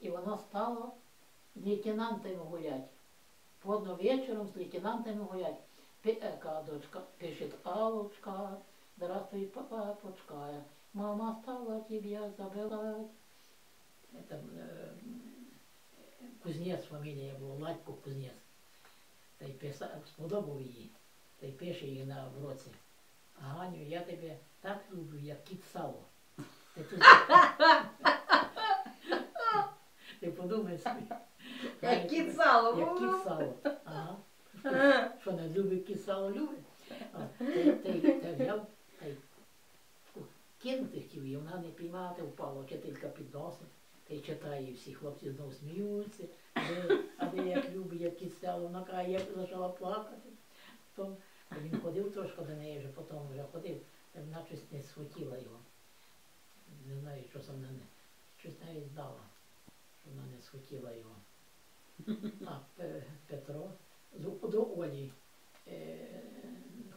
І вона стала лейтенантами гулять. Подно вечором з лейтенантами гулять. Е, дочка пишет, Аллочка, здравствуй, папочка, мама стала тебя забирать. Это э, кузнець фамілія була, Ладько Кузнець. Та й писав, сподобав її, та й пише їй на вроці. Ганю, я тебе так люблю, як кіт сало. Ти, подумай собі. Як кіт. Як кіпсало. Ага. Що, не любить кіт любить. А, Ти, ти, ти взяв, та й кинути хотів, і вона не піймала, та впала, вчителька підносить. Та й читає, і всі хлопці знову сміються. А де як любить, як кіт сало, вона каже, як почала плакати. Потім він ходив трошки до неї, вже потім вже ходив, та вона щось не схотіла його. Не знаю, що саме не. Щось навіть здала, вона не схотіла його. А Петро до, Олі е,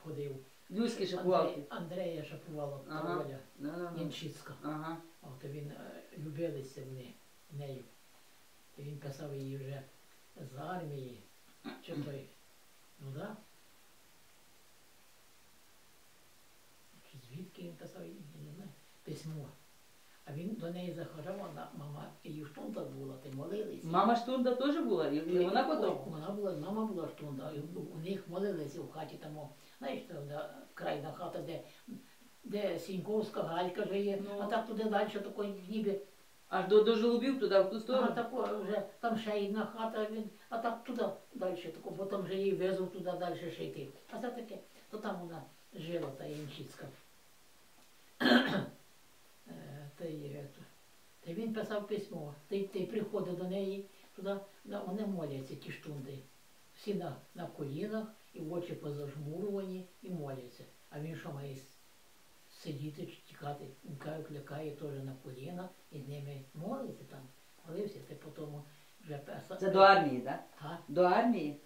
ходив. Люськи Андрей, шапувалки. Андрея Шапувало, Ага. Оля, Да, да, да. Янчицька. Ага. От він е, любилися вони нею. І він писав її вже з армії. Чи той, ну да? Чи звідки він писав, їй, я не знаю, письмо. А він до неї вона, мама, і в штунтах була, ти молилися. Мама Штунда теж була, і і вона потім. Вона була, мама була штунда, і у них молилися в хаті там, знаєш, там, крайна хата, де, де Сіньковська галька живе, Ну. а так туди далі такої ніби, Аж до, до Жолобів туди, в ту а сторону. тако вже там ще одна хата, він, а так туди далі, тако, бо там вже її везуть туди далі ще йти. А це таке, то там вона жила, та Янчицька. Е, Та й, е, то- та й він писав письмо, та й приходить до неї, туди, вони моляться, ті штунди. Всі на, на колінах, і очі позажмуровані, і моляться. А він що має сидіти тікати? Лякає теж на колінах, і з ними молиться там. Молився, ти потім вже писав. Це до армії, так? До армії.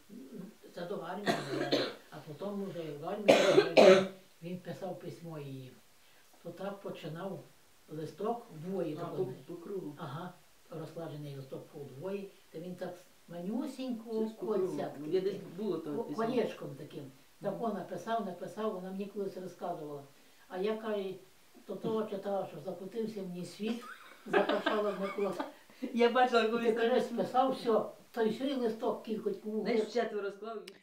Це до армії, а потім вже в армії він писав письмо її. То так починав листок вдвоє А, по, по кругу. Ага, розкладений листок по вдвоє, то він так манюсінько Щось по Я десь було то Колечком таким. Так он написав, написав, вона мені колись розказувала. А я каже, то того читала, що закотився мені світ, закачала в Микола. Я бачила, коли ти каже, списав все, той сюди листок кількось кому. Знаєш, четверо склав і все.